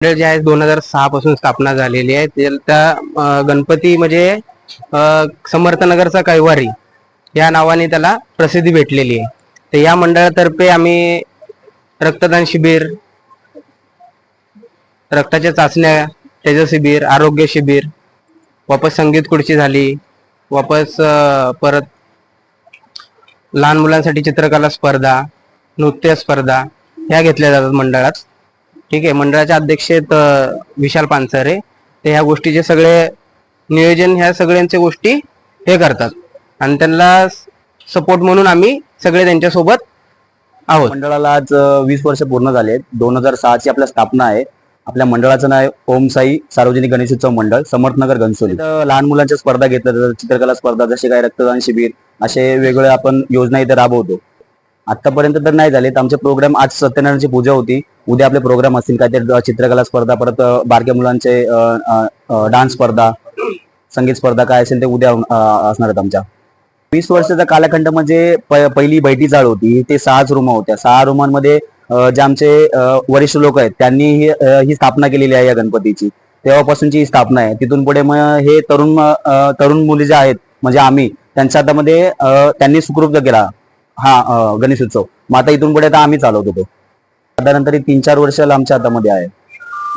मंडळ जे आहे दोन हजार सहा पासून स्थापना झालेली आहे. त्या गणपती म्हणजे समर्थनगरचा कैवारी या नावाने त्याला प्रसिद्धी भेटलेली आहे. तर या मंडळातर्फे आम्ही रक्तदान शिबिर रक्ताच्या चाचण्या त्याचं शिबिर आरोग्य शिबिर वापस संगीत खुर्ची झाली वापस परत लहान मुलांसाठी चित्रकला स्पर्धा नृत्य स्पर्धा ह्या घेतल्या जातात मंडळात. ठीक आहे मंडळाचे अध्यक्ष आहेत विशाल पानसरे. ते ह्या गोष्टीचे सगळे नियोजन ह्या सगळ्यांच्या गोष्टी हे करतात. आणि त्यांना सपोर्ट म्हणून आम्ही सगळे त्यांच्यासोबत आहोत. मंडळाला आज वीस वर्ष पूर्ण झाले आहेत. दोन हजार सहाची आपल्या स्थापना आहे. आपल्या मंडळाचं नाव आहे ओम साई सार्वजनिक गणेशोत्सव मंडळ समर्थनगर घनसोली. लहान मुलांच्या स्पर्धा घेतल्या जातात चित्रकला स्पर्धा जसे काही रक्तदान शिबिर असे वेगवेगळे आपण योजना इथे राबवतो. आतापर्यंत तर नाही झाले. तर आमचे प्रोग्राम आज सत्यनारायणची पूजा होती. उद्या आपले प्रोग्राम असतील. काहीतरी अ, चित्रकला स्पर्धा परत बारक्या मुलांचे डान्स स्पर्धा संगीत स्पर्धा काय असेल ते उद्या असणार आहेत आमच्या. वीस वर्षाचा कालखंड म्हणजे पहिली बैठी चाळ होती. ते सहाच रूम होत्या. सहा रूमांमध्ये जे आमचे वरिष्ठ लोक आहेत त्यांनी ही स्थापना केलेली आहे या गणपतीची. तेव्हापासूनची ही स्थापना आहे. तिथून पुढे मग हे तरुण तरुण मुली जे आहेत म्हणजे आम्ही त्यांच्या हातामध्ये त्यांनी सुखरूप केला. हा गणेश उत्सव मग आता इथून पुढे आता आम्ही चालवत होतो साधारण तरी तीन चार वर्ष आमच्या हातामध्ये आहे.